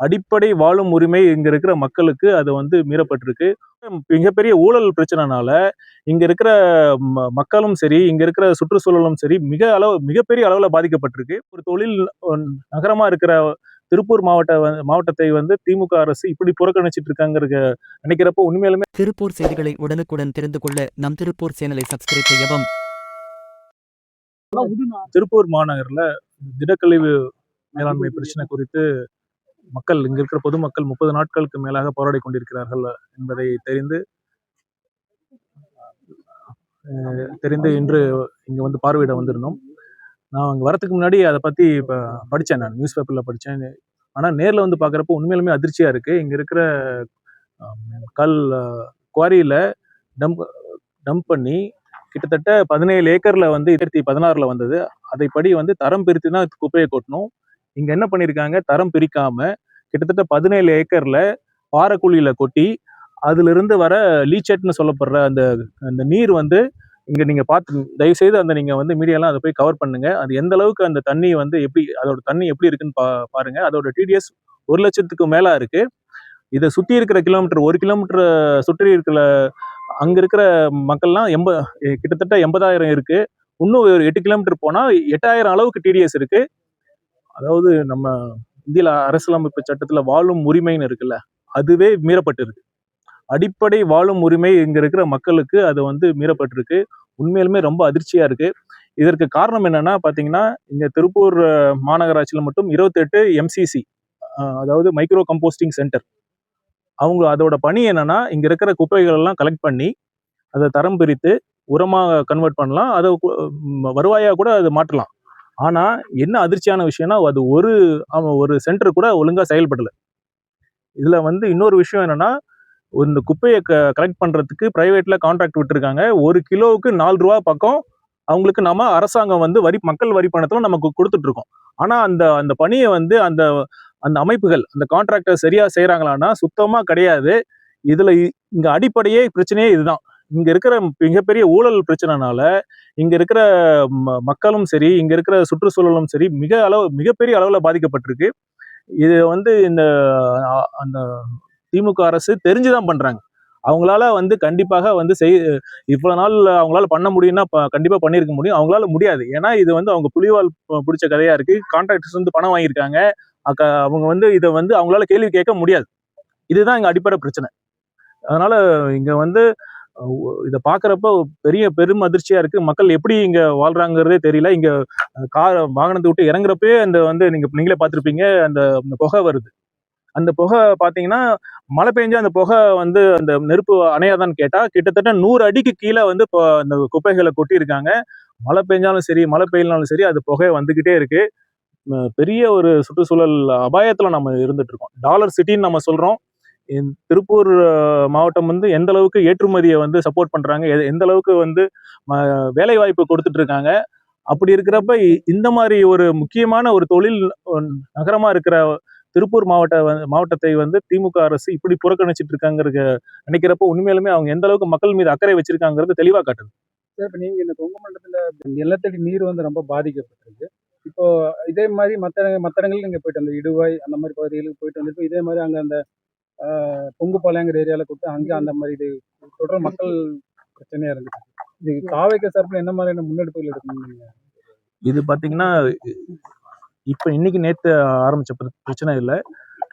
அடிப்படை வாழும் உரிமை இங்க இருக்கிற மக்களுக்கு அது வந்து மீறப்பட்டிருக்கு. மிகப்பெரிய ஊழல் பிரச்சனைனால இங்க இருக்கிற ம- மக்களும் சரி இங்க இருக்கிற சுற்றுச்சூழலும் சரி மிக அளவு மிகப்பெரிய அளவுல பாதிக்கப்பட்டிருக்கு. ஒரு தொழில் நகரமா இருக்கிற திருப்பூர் மாவட்ட மாவட்டத்தை வந்து திமுக அரசு இப்படி புறக்கணிச்சிட்டு இருக்காங்கிறத நினைக்கிறப்போ உண்மையிலுமே திருப்பூர் செய்திகளை உடனுக்குடன் தெரிந்து கொள்ள நம் திருப்பூர் சேனலை சப்ஸ்கிரைப் செய்யவும். திருப்பூர் மாநகர்ல திடக்கழிவு மேலாண்மை பிரச்சனை குறித்து மக்கள் இங்க இருக்கிற பொதுமக்கள் முப்பது நாட்களுக்கு மேலாக போராடி கொண்டிருக்கிறார்கள் என்பதை தெரிந்து தெரிந்து இன்று இங்க வந்து பார்வையிட வந்திருந்தோம். நான் அங்க வரதுக்கு முன்னாடி அதை பத்தி இப்ப படிச்சேன் நான் நியூஸ் பேப்பர்ல படிச்சேன். ஆனா நேர்ல வந்து பாக்குறப்போ உண்மையிலுமே அதிர்ச்சியா இருக்கு. இங்க இருக்கிற கல் குவாரியில டம்ப் டம்ப் பண்ணி கிட்டத்தட்ட பதினேழு ஏக்கர்ல வந்து இரண்டாயிரத்தி பதினாறுல வந்தது. அதைப்படி வந்து தரம் பிரித்து தான் குப்பையை கொட்டணும். இங்க என்ன பண்ணியிருக்காங்க தரம் பிரிக்காம கிட்டத்தட்ட பதினேழு ஏக்கர்ல பாறைக்குழியில கொட்டி அதுல இருந்து வர லீச்சட்னு சொல்லப்படுற அந்த அந்த நீர் வந்து இங்க நீங்க பார்த்து தயவு செய்து அந்த நீங்க வந்து மீடியாலாம் அதை போய் கவர் பண்ணுங்க. அது எந்த அளவுக்கு அந்த தண்ணி வந்து எப்படி அதோட தண்ணி எப்படி இருக்குன்னு பா பாருங்க. அதோட டிடிஎஸ் ஒரு லட்சத்துக்கு மேல இருக்கு. இதை சுற்றி இருக்கிற கிலோமீட்டர் ஒரு கிலோமீட்டர் சுற்றி இருக்கிற அங்கே இருக்கிற மக்கள்லாம் எண்ப கிட்டத்தட்ட எண்பதாயிரம் இருக்குது இன்னும் ஒரு எட்டு கிலோமீட்டர் போனால் எட்டாயிரம் அளவுக்கு டிடிஎஸ் இருக்குது அதாவது நம்ம இந்தியில் அரசியலமைப்பு சட்டத்தில் வாழும் உரிமைன்னு இருக்குல்ல அதுவே மீறப்பட்டிருக்கு. அடிப்படை வாழும் உரிமை இங்கே இருக்கிற மக்களுக்கு அது வந்து மீறப்பட்டிருக்கு. உண்மையிலுமே ரொம்ப அதிர்ச்சியாக இருக்குது இதற்கு காரணம் என்னென்னா பார்த்தீங்கன்னா இங்கே திருப்பூர் மாநகராட்சியில் மட்டும் இருபத்தெட்டு எம்சிசி அதாவது மைக்ரோ கம்போஸ்டிங் சென்டர் அவங்க அதோட பணி என்னென்னா இங்கே இருக்கிற குப்பைகள் எல்லாம் கலெக்ட் பண்ணி அதை தரம் பிரித்து உரமாக கன்வெர்ட் பண்ணலாம். அதை வருவாயாக கூட அது மாற்றலாம். ஆனால் என்ன அதிர்ச்சியான விஷயம்னா அது ஒரு அவன் ஒரு சென்டர் கூட ஒழுங்காக செயல்படலை. இதில் வந்து இன்னொரு விஷயம் என்னன்னா இந்த குப்பையை க கலெக்ட் பண்ணுறதுக்கு ப்ரைவேட்டில் கான்ட்ராக்ட் விட்டுருக்காங்க. ஒரு கிலோவுக்கு நாலு ரூபா பக்கம் அவங்களுக்கு நம்ம அரசாங்கம் வந்து வரி மக்கள் வரி பணத்தில் நமக்கு கொடுத்துட்ருக்கோம். ஆனால் அந்த அந்த பணியை வந்து அந்த அந்த அமைப்புகள் அந்த கான்ட்ராக்டர் சரியாக செய்கிறாங்களான்னா சுத்தமாக கிடையாது. இதில் இ- அடிப்படையே பிரச்சனையே இதுதான். இங்க இருக்கிற மிகப்பெரிய ஊழல் பிரச்சனைனால இங்க இருக்கிற ம- மக்களும் சரி இங்க இருக்கிற சுற்றுச்சூழலும் சரி மிக அளவு மிகப்பெரிய அளவுல பாதிக்கப்பட்டிருக்கு. இது வந்து இந்த அந்த திமுக அரசு தெரிஞ்சுதான் பண்றாங்க. அவங்களால வந்து கண்டிப்பாக வந்து செய் இவ்வளவு நாள் அவங்களால பண்ண முடியும்னா கண்டிப்பாக கண்டிப்பா பண்ணியிருக்க முடியும். அவங்களால முடியாது. ஏன்னா இது வந்து அவங்க புலிவால் பிடிச்ச கதையா இருக்கு. கான்ட்ராக்டர்ஸ் வந்து பணம் வாங்கியிருக்காங்க. அக்க- அவங்க வந்து இதை வந்து அவங்களால கேள்வி கேட்க முடியாது. இதுதான் இங்க அடிப்படை பிரச்சனை. அதனால இங்க வந்து இதை பார்க்குறப்ப பெரிய பெரும் அதிர்ச்சியாக இருக்குது மக்கள் எப்படி இங்கே வாழ்கிறாங்கிறதே தெரியல. இங்கே கார் வாகனத்தை விட்டு இறங்குறப்பே அந்த வந்து நீங்கள் நீங்களே பார்த்துருப்பீங்க அந்த புகை வருது. அந்த புகை பார்த்தீங்கன்னா மழை பெஞ்சா அந்த புகை வந்து அந்த நெருப்பு அணையாதான்னு கேட்டால் கிட்டத்தட்ட நூறு அடிக்கு கீழே வந்து இப்போ அந்த குப்பைகளை கொட்டியிருக்காங்க. மழை பெஞ்சாலும் சரி மழை பெய்யலனாலும் சரி அது புகை வந்துக்கிட்டே இருக்குது பெரிய ஒரு சுற்றுச்சூழல் அபாயத்தில் நம்ம இருந்துட்டு இருக்கோம். டாலர் சிட்டின்னு நம்ம சொல்கிறோம் திருப்பூர் மாவட்டம் வந்து எந்த அளவுக்கு ஏற்றுமதியை வந்து சப்போர்ட் பண்றாங்க எந்த அளவுக்கு வந்து ம- வேலை வாய்ப்பு கொடுத்துட்டு இருக்காங்க அப்படி இருக்கிறப்ப இந்த மாதிரி ஒரு முக்கியமான ஒரு தொழில் அஹ், நகரமா இருக்கிற திருப்பூர் மாவட்ட மாவட்டத்தை வந்து திமுக அரசு இப்படி புறக்கணிச்சிட்டு இருக்காங்கிறது நினைக்கிறப்போ உண்மையிலுமே அவங்க எந்த அளவுக்கு மக்கள் மீது அக்கறை வச்சிருக்காங்கிறது தெளிவா காட்டுது. சார் இப்போ நீங்கள் இந்த கொங்கு மண்டலத்தில் நிலத்தடி நீர் வந்து ரொம்ப பாதிக்கப்பட்டிருக்கு. இப்போ இதே மாதிரி மற்ற மற்ற இடங்களுக்கு நீங்கள் போயிட்டு அந்த இடுவாய் அந்த மாதிரி பகுதிகளுக்கு போயிட்டு வந்துட்டு இதே மாதிரி அங்கே அந்த பொங்குப்பாளையங்கிற ஏரியாவில் கொடுத்து அங்கே அந்த மாதிரி இது தொடர் மக்கள் பிரச்சனையாக இருந்துச்சு. இது காவைக்க சார்பில் என்ன மாதிரியான முன்னெடுப்புகள் எடுக்கணும் இது பாத்தீங்கன்னா இப்ப இன்னைக்கு நேத்து ஆரம்பிச்ச பிர- பிரச்சனை இல்லை.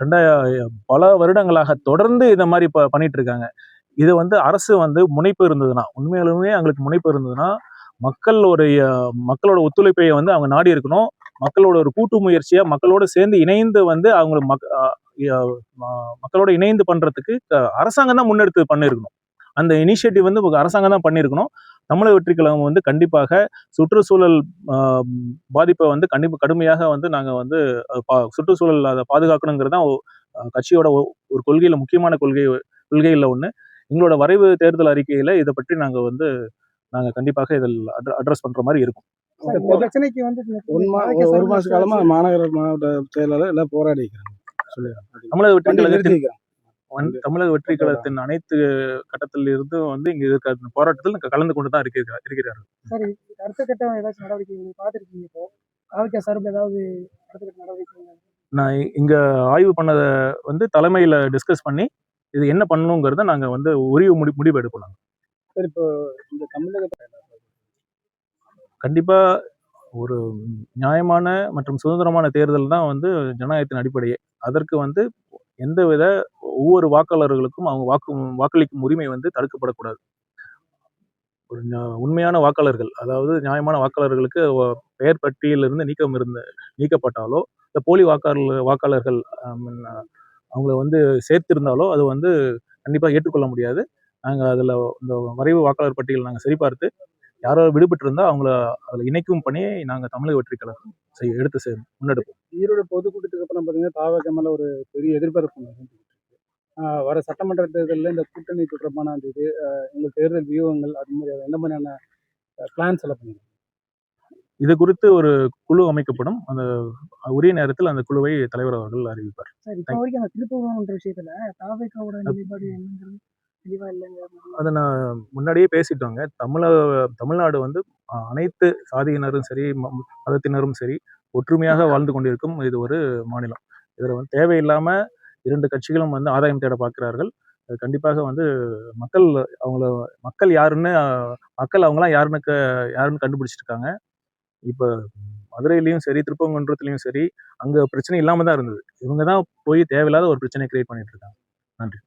ரெண்டாயிரம் பல வருடங்களாக தொடர்ந்து இந்த மாதிரி ப- பண்ணிட்டு இருக்காங்க. இது வந்து அரசு வந்து முனைப்பு இருந்ததுன்னா உண்மையாலுமே அவங்களுக்கு முனைப்பு இருந்ததுன்னா மக்களுடைய மக்களோட ஒத்துழைப்பை வந்து அவங்க நாடி இருக்கணும். மக்களோட ஒரு கூட்டு முயற்சியா மக்களோட சேர்ந்து இணைந்து வந்து அவங்க மக் மக்களோட இணைந்து பண்றதுக்கு க- அரசாங்கம் தான் முன்னெடுத்து பண்ணியிருக்கணும் அந்த இனிஷியேட்டிவ் வந்து அரசாங்கம் தான் பண்ணியிருக்கணும் தமிழக வெற்றி கழகம் வந்து கண்டிப்பாக சுற்றுச்சூழல் பாதிப்பை வந்து கண்டிப்பா கடுமையாக வந்து நாங்க வந்து சுற்றுச்சூழல் அதை பாதுகாக்கணுங்கிறது தான் கட்சியோட ஒ- ஒரு கொள்கையில முக்கியமான கொள்கை கொள்கையில் ஒண்ணு. எங்களோட வரைவு தேர்தல் அறிக்கையில இதை பற்றி நாங்க வந்து நாங்க கண்டிப்பாக இதில் அட்ரஸ் பண்ற மாதிரி இருக்கும். பிரச்சனைக்கு வந்து ஒரு சார்பில் மாச காலமா மாநகர மாவட்ட செயலாளர் எல்லாம் போராடி இருக்கிறாங்க தமிழக வெற்றி கழகத்தின் தமிழக வெற்றி கழகத்தின் அனைத்து கட்டத்தில் இருந்தும் வந்து இங்க இருக்க அந்த போராட்டத்தில் கலந்து கொண்டு தான் இருக்கிறார் இருக்கிறார்கள். சரி அடுத்த கட்ட ஏதாச்சும் நடவடிக்கை நீங்க பார்த்துருக்கீங்க இப்போ? காவிக்கா சார்பில் ஏதாவது அடுத்த கட்ட நடவடிக்கை நான் இங்க ஆய்வு பண்ணதை வந்து தலைமையில டிஸ்கஸ் பண்ணி இது என்ன பண்ணணுங்கிறத நாங்க வந்து உரிய முடி முடிவு எடுப்போம் நாங்க. சார் இப்போ இந்த கண்டிப்பா ஒரு நியாயமான மற்றும் சுதந்திரமான தேர்தல் தான் வந்து ஜனநாயகத்தின் அடிப்படையே. அதற்கு வந்து எந்தவித ஒவ்வொரு வாக்காளர்களுக்கும் அவங்க வாக்கு வாக்களிக்கும் உரிமை வந்து தடுக்கப்படக்கூடாது. ஒரு உண்மையான வாக்காளர்கள் அதாவது நியாயமான வாக்காளர்களுக்கு பெயர் பட்டியலிருந்து நீக்கம் இருந்த நீக்கப்பட்டாலோ இந்த போலி வாக்காளர் வாக்காளர்கள் அவங்கள வந்து சேர்த்திருந்தாலோ அது வந்து கண்டிப்பாக ஏற்றுக்கொள்ள முடியாது. நாங்கள் அதில் இந்த வரைவு வாக்காளர் பட்டியல் நாங்கள் சரிபார்த்து யாரோ விடுபட்டு இருந்தால் அவங்கள அதில் இணைக்கும் பணியை நாங்கள் தமிழக வெற்றி கழகம் செய்ய எடுத்து செய் முன்னெடுப்போம். ஈரோடு பொதுக்கூட்டத்துக்கு அப்புறம் பார்த்தீங்கன்னா தாவக மேல ஒரு பெரிய எதிர்பார்ப்பு வர சட்டமன்ற தேர்தலில் இந்த கூட்டணி தொடர்பான அந்த இது ஆஹ் உங்க தேர்தல் வியூகங்கள் அது மாதிரி எந்த மாதிரியான பிளான்ஸ் எல்லாம் பண்ணுங்க இது குறித்து ஒரு குழு அமைக்கப்படும். அந்த உரிய நேரத்தில் அந்த குழுவை தலைவர் அவர்கள் அறிவிப்பார். சார் இப்போ வரைக்கும் அந்த திருப்பூர்ன்ற விஷயத்துல தாவேக்காவோட நிலைப்பாடு என்னங்கிறது அதை நான் முன்னாடியே பேசிட்டோங்க. தமிழ தமிழ்நாடு வந்து அனைத்து சாதியினரும் சரி மதத்தினரும் சரி ஒற்றுமையாக வாழ்ந்து கொண்டிருக்கும் இது ஒரு மாநிலம். இதில் வந்து தேவையில்லாம இரண்டு கட்சிகளும் வந்து ஆதாயம் தேட பார்க்கிறார்கள். அது கண்டிப்பாக வந்து மக்கள் அவங்கள மக்கள் யாருன்னு மக்கள் அவங்களாம் யாருன்னு க- யாருன்னு கண்டுபிடிச்சிட்டு இருக்காங்க இப்போ மதுரையிலயும் சரி திருப்பங்குன்றத்துலயும் சரி அங்க பிரச்சனை இல்லாம தான் இருந்தது. இவங்க தான் போய் தேவையில்லாத ஒரு பிரச்சனை கிரியேட் பண்ணிட்டு இருக்காங்க. நன்றி.